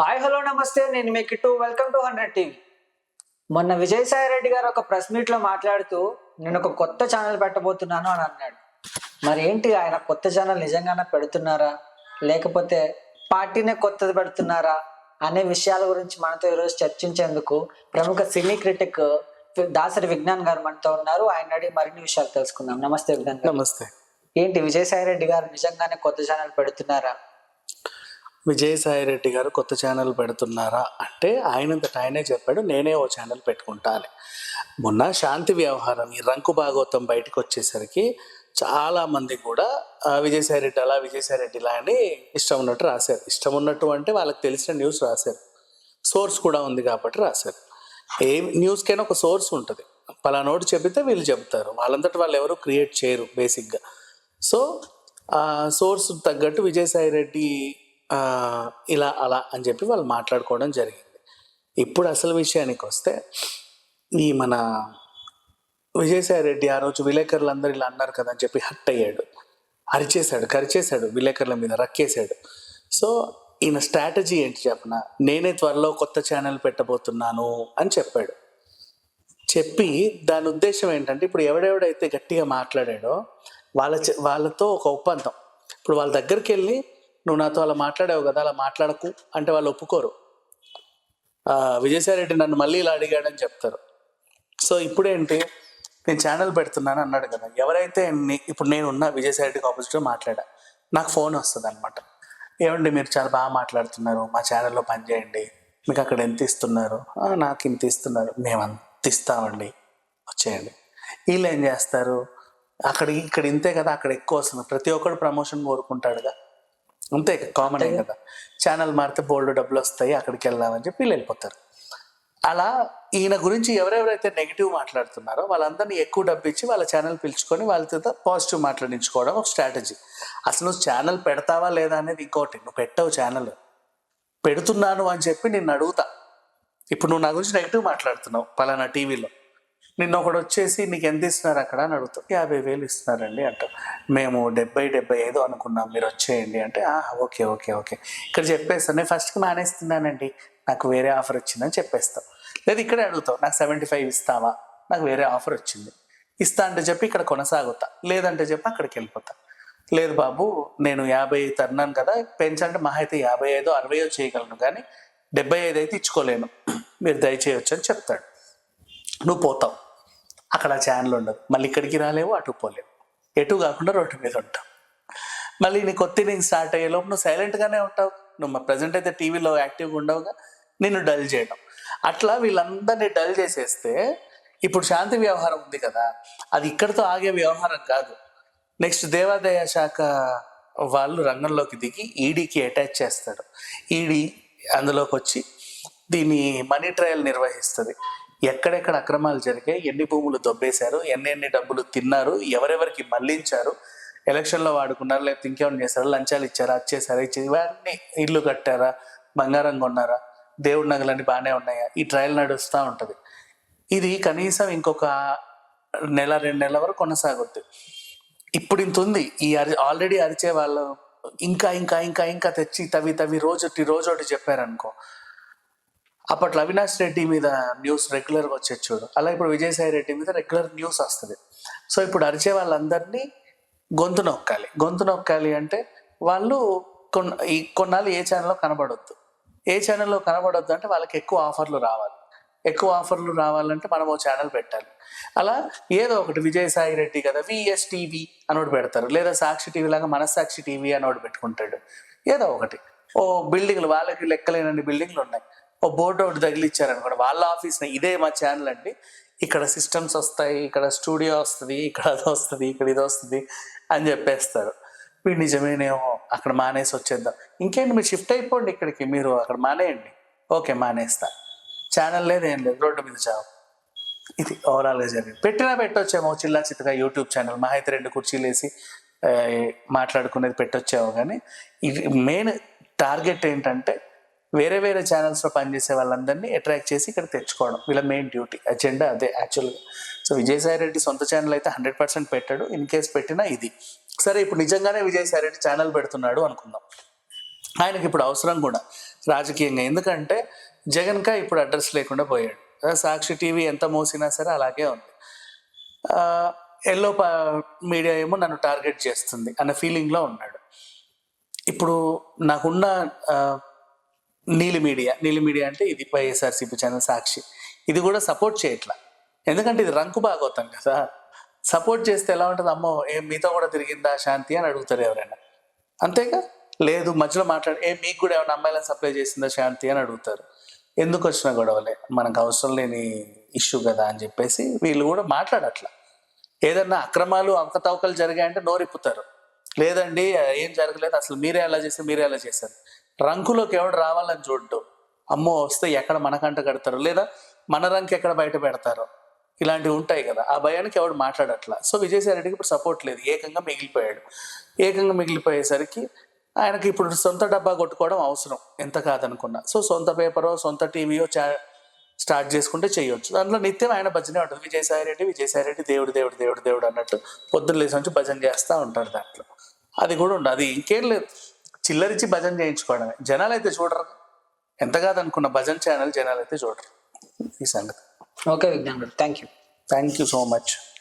Hi hello నమస్తే. నేను మీ Kittu. Welcome to hundred TV మొన్న విజయసాయి రెడ్డి గారు ఒక ప్రెస్ మీట్లో మాట్లాడుతూ నేను ఒక కొత్త ఛానల్ పెట్టబోతున్నాను అని అన్నాడు. మరి ఏంటి ఆయన కొత్త ఛానల్ నిజంగానే పెడుతున్నారా? లేకపోతే పార్టీనే కొత్తది పెడుతున్నారా? అనే విషయాల గురించి మనతో ఈరోజు చర్చించేందుకు ప్రముఖ సినీ క్రిటిక్ దాసరి విజ్ఞాన్ గారు మనతో ఉన్నారు. ఆయన అడిగి మరిన్ని విషయాలు తెలుసుకుందాం. నమస్తే విజ్ఞాన్ నమస్తే. ఏంటి విజయసాయి రెడ్డి గారు నిజంగానే కొత్త ఛానల్ పెడుతున్నారా? విజయసాయి రెడ్డి గారు కొత్త ఛానల్ పెడుతున్నారా అంటే ఆయనంతట ఆయనే చెప్పాడు నేనే ఓ ఛానల్ పెట్టుకుంటాను మొన్న శాంతి వ్యవహారం ఈ రంకు భాగవతం బయటకు వచ్చేసరికి చాలా మంది కూడా విజయసాయిరెడ్డి విజయసాయి రెడ్డి అలా విజయసాయి రెడ్డి ఇలా అని ఇష్టం ఉన్నట్టు రాశారు. ఇష్టం ఉన్నట్టు అంటే వాళ్ళకి తెలిసిన న్యూస్ రాశారు. సోర్స్ కూడా ఉంది కాబట్టి రాశారు. ఏ న్యూస్కైనా ఒక సోర్స్ ఉంటుంది. పలానోటి చెబితే వీళ్ళు చెబుతారు. వాళ్ళంతటి వాళ్ళు ఎవరు క్రియేట్ చేయరు బేసిక్గా. సో సోర్స్ తగ్గట్టు విజయసాయి రెడ్డి ఇలా అలా అని చెప్పి వాళ్ళు మాట్లాడుకోవడం జరిగింది. ఇప్పుడు అసలు విషయానికి వస్తే ఈ మన విజయసాయి రెడ్డి ఆ రోజు విలేకరులు అందరు ఇలా అన్నారు కదా అని చెప్పి హట్ అయ్యాడు. అరిచేశాడు కరిచేశాడు విలేకరుల మీద రక్కేశాడు. సో ఈయన స్ట్రాటజీ ఏంటి చెప్పన? నేనే త్వరలో కొత్త ఛానల్ పెట్టబోతున్నాను అని చెప్పాడు. చెప్పి దాని ఉద్దేశం ఏంటంటే ఇప్పుడు ఎవడెవడైతే గట్టిగా మాట్లాడాడో వాళ్ళ వాళ్ళతో ఒక ఒప్పందం. ఇప్పుడు వాళ్ళ దగ్గరికి వెళ్ళి నువ్వు నాతో అలా మాట్లాడావు కదా అలా మాట్లాడకు అంటే వాళ్ళు ఒప్పుకోరు. విజయసాయిరెడ్డి రెడ్డి నన్ను మళ్ళీ ఇలా అడిగాడని చెప్తారు. సో ఇప్పుడేంటి నేను ఛానల్ పెడుతున్నాను అన్నాడు కదా ఎవరైతే ఇప్పుడు నేను ఉన్న విజయసాయిరెడ్డికి ఆపోజిట్గా మాట్లాడా నాకు ఫోన్ వస్తుంది అనమాట ఏమండి మీరు చాలా బాగా మాట్లాడుతున్నారు మా ఛానల్లో పనిచేయండి మీకు అక్కడ ఎంత ఇస్తున్నారు? నాకు ఇంత ఇస్తున్నారు మేము అంత ఇస్తామండి వచ్చేయండి. వీళ్ళు ఏం చేస్తారు? అక్కడ ఇక్కడ ఇంతే కదా అక్కడ ఎక్కువ వస్తుంది. ప్రతి ఒక్కడు ప్రమోషన్ కోరుకుంటాడుగా. అంతే కామన్ కదా. ఛానల్ మారితే బోల్డ్ డబ్బులు వస్తాయి అక్కడికి వెళ్దామని చెప్పి వీళ్ళు వెళ్ళిపోతారు. అలా ఈయన గురించి ఎవరెవరైతే నెగిటివ్ మాట్లాడుతున్నారో వాళ్ళందరినీ ఎక్కువ డబ్బు ఇచ్చి వాళ్ళ ఛానల్ పిలుచుకొని వాళ్ళతో పాజిటివ్ మాట్లాడించుకోవడం ఒక స్ట్రాటజీ అసలు నువ్వు ఛానల్ పెడతావా లేదా అనేది ఇంకోటి నువ్వు పెట్టవు ఛానల్ పెడుతున్నాను అని చెప్పి నిన్ను అడుగుతా. ఇప్పుడు నువ్వు నా గురించి నెగిటివ్ మాట్లాడుతున్నావు పలానా టీవీలో నిన్న ఒకడు వచ్చేసి నీకు ఎంత ఇస్తున్నారు అక్కడ? అని అడుగుతాం. యాభై వేలు ఇస్తున్నారండి అంటారు మేము డెబ్బై డెబ్బై ఐదు అనుకున్నాం మీరు వచ్చేయండి అంటే ఓకే ఓకే ఓకే. ఇక్కడ చెప్పేస్తాను నేను ఫస్ట్కి మానేస్తున్నానండి. నాకు వేరే ఆఫర్ వచ్చిందని చెప్పేస్తావు లేదు ఇక్కడే అడుగుతావు నాకు సెవెంటీ ఫైవ్ ఇస్తావా? నాకు వేరే ఆఫర్ వచ్చింది. ఇస్తా అంటే చెప్పి ఇక్కడ కొనసాగుతా. లేదంటే చెప్పి అక్కడికి వెళ్ళిపోతా లేదు బాబు నేను యాభై తన్నాను కదా పెంచాలంటే మహా అయితే యాభై ఐదో అరవయో చేయగలను కానీ డెబ్బై ఐదు అయితే ఇచ్చుకోలేను. మీరు దయచేయొచ్చు అని చెప్తాడు. నువ్వు పోతావు. అక్కడ ఛానల్ ఉండదు. మళ్ళీ ఇక్కడికి రాలేవు అటు పోలేవు. ఎటు కాకుండా రోడ్డు మీద ఉంటావు మళ్ళీ నీ కొత్త ఇన్నింగ్ స్టార్ట్ అయ్యేలోపు నువ్వు సైలెంట్గానే ఉంటావు. నువ్వు మా ప్రజెంట్ అయితే టీవీలో యాక్టివ్గా ఉండవుగా. నిన్ను డల్ చేయడం. అట్లా వీళ్ళందరినీ డల్ చేసేస్తే ఇప్పుడు శాంతి వ్యవహారం ఉంది కదా. అది ఇక్కడితో ఆగే వ్యవహారం కాదు. నెక్స్ట్ దేవాదాయ శాఖ వాళ్ళు రంగంలోకి దిగి ఈడీకి అటాచ్ చేస్తాడు. ఈడీ అందులోకి వచ్చి దీని మనీ ట్రయల్ నిర్వహిస్తుంది. ఎక్కడెక్కడ అక్రమాలు జరిగాయి ఎన్ని భూములు దొబ్బేశారు ఎన్ని ఎన్ని డబ్బులు తిన్నారు ఎవరెవరికి మళ్ళించారు ఎలక్షన్లో వాడుకున్నారు లేకపోతే ఇంకేమైనా చేశారా లంచాలు ఇచ్చారా అది చేశారా ఇవన్నీ ఇల్లు కట్టారా బంగారం కొన్నారా దేవుడి నగలన్నీ బాగానే ఉన్నాయా ఈ ట్రయల్ నడుస్తూ ఉంటుంది. ఇది కనీసం ఇంకొక నెల రెండు నెలల వరకు కొనసాగుద్ది. ఇప్పుడు ఇంత ఉంది ఈ అరి ఆల్రెడీ అరిచే వాళ్ళు ఇంకా ఇంకా ఇంకా ఇంకా తెచ్చి తవి తవి రోజు రోజు ఒకటి చెప్పారనుకో అప్పట్లో అవినాష్ రెడ్డి మీద న్యూస్ రెగ్యులర్గా వచ్చేది చూడు. అలా ఇప్పుడు విజయసాయి రెడ్డి మీద రెగ్యులర్ న్యూస్ వస్తుంది. సో ఇప్పుడు అరిచే వాళ్ళందరినీ గొంతు నొక్కాలి. గొంతు నొక్కాలి అంటే వాళ్ళు కొన్ని ఈ కొన్నాళ్ళు ఏ ఛానల్లో కనబడొద్దు. ఏ ఛానల్లో కనబడొద్దు అంటే వాళ్ళకి ఎక్కువ ఆఫర్లు రావాలి. ఎక్కువ ఆఫర్లు రావాలంటే మనం ఓ ఛానల్ పెట్టాలి. అలా ఏదో ఒకటి విజయసాయి రెడ్డి కదా విఎస్ టీవీ అనోటి పెడతారు. లేదా సాక్షి టీవీ లాగా మనస్సాక్షి టీవీ అనోటి పెట్టుకుంటాడు. ఏదో ఒకటి. ఓ బిల్డింగ్లు వాళ్ళకి లెక్కలేనన్ని బిల్డింగ్లు ఉన్నాయి. ఓ బోర్డు ఒకటి తగిలిచ్చారనుకోండి వాళ్ళ ఆఫీస్ ఇదే మా ఛానల్ అండి. ఇక్కడ సిస్టమ్స్ వస్తాయి ఇక్కడ స్టూడియో వస్తుంది ఇక్కడ అది వస్తుంది ఇక్కడ ఇది వస్తుంది అని చెప్పేస్తారు. వీడు నిజమేనేమో అక్కడ మానేసి వచ్చేద్దాం. ఇంకేంటి మీరు షిఫ్ట్ అయిపోండి ఇక్కడికి మీరు అక్కడ మానేయండి. ఓకే మానేస్తా. ఛానల్ లేదు ఏం లేదు రోడ్డు మీద చావు. ఇది ఓవరాల్గా జరిగింది. పెట్టినా పెట్టొచ్చేమో చిల్లా చిత్తగా యూట్యూబ్ ఛానల్ మా అయితే రెండు కుర్చీలు వేసి మాట్లాడుకునేది పెట్టొచ్చేమో కానీ ఇది మెయిన్ టార్గెట్ ఏంటంటే వేరే వేరే ఛానల్స్లో పనిచేసే వాళ్ళందరినీ అట్రాక్ట్ చేసి ఇక్కడ తెచ్చుకోవడం. వీళ్ళ మెయిన్ డ్యూటీ అజెండా అదే యాక్చువల్గా సో విజయసాయి రెడ్డి సొంత ఛానల్ అయితే హండ్రెడ్ పర్సెంట్ పెట్టాడు. ఇన్ కేస్ పెట్టినా ఇది. సరే ఇప్పుడు నిజంగానే విజయసాయి రెడ్డి ఛానల్ పెడుతున్నాడు అనుకుందాం. ఆయనకి ఇప్పుడు అవసరం కూడా రాజకీయంగా. ఎందుకంటే జగన్కా ఇప్పుడు అడ్రస్ లేకుండా పోయాడు. సాక్షి టీవీ ఎంత మోసినా సరే అలాగే ఉంది. ఎల్లో పా మీడియా ఏమో నన్ను టార్గెట్ చేస్తుంది అన్న ఫీలింగ్లో ఉన్నాడు. ఇప్పుడు నాకున్న నీలి మీడియా నీలి మీడియా అంటే ఇది వైఎస్ఆర్సీపీ ఛానల్ సాక్షి. ఇది కూడా సపోర్ట్ చేయట్లా. ఎందుకంటే ఇది రంకు బాగోతాం కదా. సపోర్ట్ చేస్తే ఎలా ఉంటుంది? అమ్మో ఏం మీతో కూడా తిరిగిందా శాంతి అని అడుగుతారు ఎవరైనా. అంతేగా? లేదు మధ్యలో మాట్లాడి ఏ మీకు కూడా ఏమైనా అమ్మాయిలను సప్లై చేసిందా శాంతి అని అడుగుతారు. ఎందుకు వచ్చిన గొడవలే? మనకు అవసరం లేని ఇష్యూ కదా అని చెప్పేసి వీళ్ళు కూడా మాట్లాడట్లా. ఏదన్నా అక్రమాలు అవకతవకలు జరిగాయంటే నోరిప్పుతారు. లేదండి ఏం జరగలేదు అసలు మీరే ఎలా చేస్తే మీరే ఎలా చేశారు. రంకులోకి ఎవడు రావాలని చూడటం అమ్మో వస్తే ఎక్కడ మనకంట కడతారు? లేదా మన రంకు ఎక్కడ బయట పెడతారో? ఇలాంటివి ఉంటాయి కదా. ఆ భయానికి ఎవడు మాట్లాడట్లా. సో విజయసాయిరెడ్డికి ఇప్పుడు సపోర్ట్ లేదు. ఏకంగా మిగిలిపోయాడు. ఏకంగా మిగిలిపోయేసరికి ఆయనకి ఇప్పుడు సొంత డబ్బా కొట్టుకోవడం అవసరం. ఎంత కాదనుకున్నా. సో సొంత పేపరో సొంత టీవీయో చా స్టార్ట్ చేసుకుంటే చేయొచ్చు. దాంట్లో నిత్యం ఆయన భజనే ఉంటుంది. విజయసాయిరెడ్డి రెడ్డి రెడ్డి దేవుడు దేవుడు దేవుడు దేవుడు అన్నట్టు పొద్దున్న లేచి నుంచి భజన చేస్తూ ఉంటారు దాంట్లో. అది కూడా ఉండదు. అది ఇంకేం లేదు. చిల్లరిచ్చి భజన చేయించుకోవడమే. జనాలు అయితే చూడరు. ఎంత కాదనుకున్న భజన ఛానల్ జనాలు అయితే చూడరు. ఈ సంగతి. ఓకే విజ్ఞాన్ గారు. Thank you thank you so much.